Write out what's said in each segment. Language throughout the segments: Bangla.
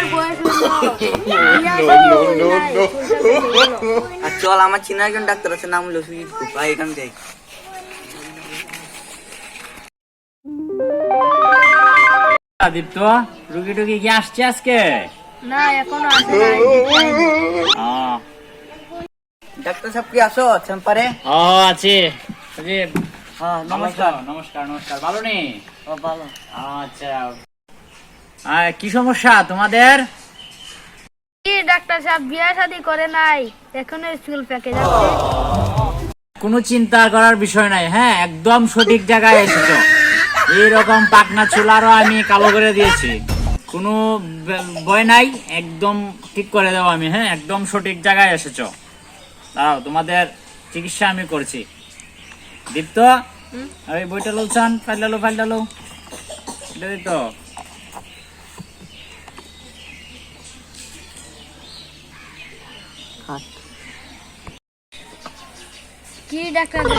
আর চল আমার চিনা একজন ডাক্তার আছে নাম হলো সুজিত ভাই এখান থেকে দীপ্ত রুগী টুকি কি আসছে আজকে? না এখনও আসে ডাক্তার সাহেব কি আসো চেম্পারে ও আছে। হ্যাঁ নমস্কার। নমস্কার নমস্কার। ভালো নেই ভালো। আচ্ছা। কি সমস্যা? তোমাদের? ডাক্তার সাহেব বিয়া শাদী করে নাই এখনও চুল পেকে যাচ্ছে। কোনো চিন্তা করার বিষয় নাই হ্যাঁ একদম সঠিক জায়গায় এসেছ। এইরকম পাকনা চুলারও আমি কালো করে দিয়েছি। কোনো ভয় নাই একদম ঠিক করে দেবো আমি হ্যাঁ একদম সঠিক জায়গায় এসেছ। দাঁড়াও তোমাদের চিকিৎসা আমি করছি। দীপ্ত ওই বইটা লো চান ফাইল লো ফাইল লো এটা দিত। হাত কি ডাক্তার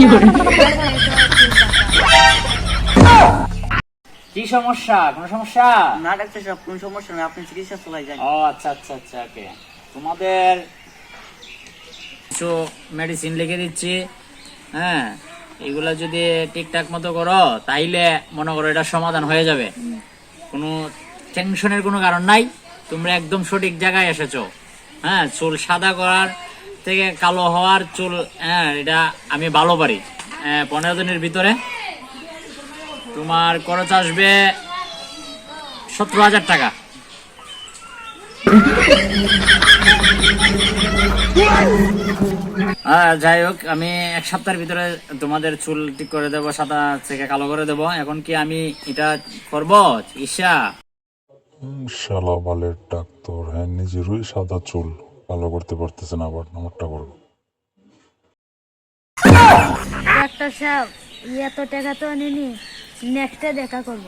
কি সমস্যা? কোনো সমস্যা? না ডাক্তার সাহেব কোন সমস্যা নেই আপনি চিকিৎসা চলাই যান। ও আচ্ছা আচ্ছা আচ্ছা ওকে। তোমাদের কিছু মেডিসিন লিখে দিচ্ছি হ্যাঁ? এগুলা যদি ঠিকঠাক মতো করো তাইলে মনে করো এটা সমাধান হয়ে যাবে। কোনো টেনশনের কোনো কারণ নাই। তোমরা একদম সঠিক জায়গায় এসেছ। হ্যাঁ চুল সাদা করার থেকে কালো হওয়ার চুল হ্যাঁ এটা আমি ভালো পারি। পনেরো দিনের ভিতরে। তোমার খরচ আসবে সতেরো হাজার টাকা। হ্যাঁ যাই হোক, আমি এক সপ্তাহের ভিতরে তোমাদের চুল ঠিক করে দেবো, সাদা থেকে কালো করে দেবো। এখন কি আমি এটা করব, ঈশা? শালা বালের ডাক্তার। হ্যাঁ নিজেরই সাদা চুল। ভালো করতে পারতেছে না আবার আমারটা করব ডাক্তার সাহেব, এত টাকা তো নিনি নেক্সটে দেখা করব।